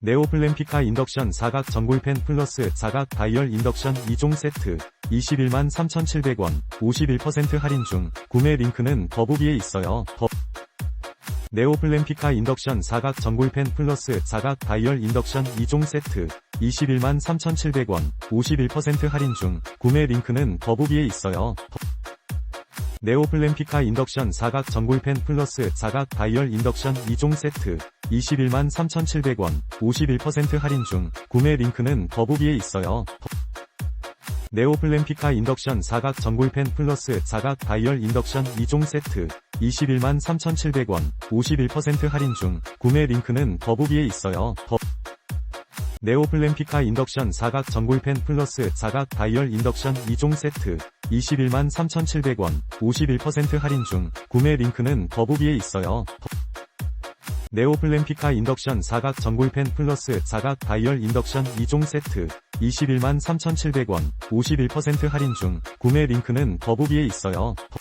네오플랜피카 인덕션 사각 전골팬 플러스 사각 다이얼 인덕션 2종 세트 21만 3,700원 51% 할인 중 구매 링크는 더보기에 있어요. 더 네오플랜피카 인덕션 사각 전골팬 플러스 사각 다이얼 인덕션 2종 세트 21만 3,700원 51% 할인 중 구매 링크는 더보기에 있어요. 더 네오플랜피카 인덕션 사각 전골팬 플러스 사각 다이얼 인덕션 2종 세트 21만 3,700원 51% 할인 중 구매 링크는 더보기에 있어요. 더 네오플랜피카 인덕션 사각 전골팬 플러스 사각 다이얼 인덕션 2종 세트 21만 3,700원 51% 할인 중 구매 링크는 더보기에 있어요. 더 네오플랜피카 인덕션 사각 전골팬 플러스 사각 다이얼 인덕션 2종 세트 21만 3,700원 51% 할인 중 구매 링크는 더보기에 있어요. 더 네오플랜피카 인덕션 사각 전골팬 플러스 사각 다이얼 인덕션 2종 세트 21만 3,700원 51% 할인 중 구매 링크는 더보기에 있어요. 더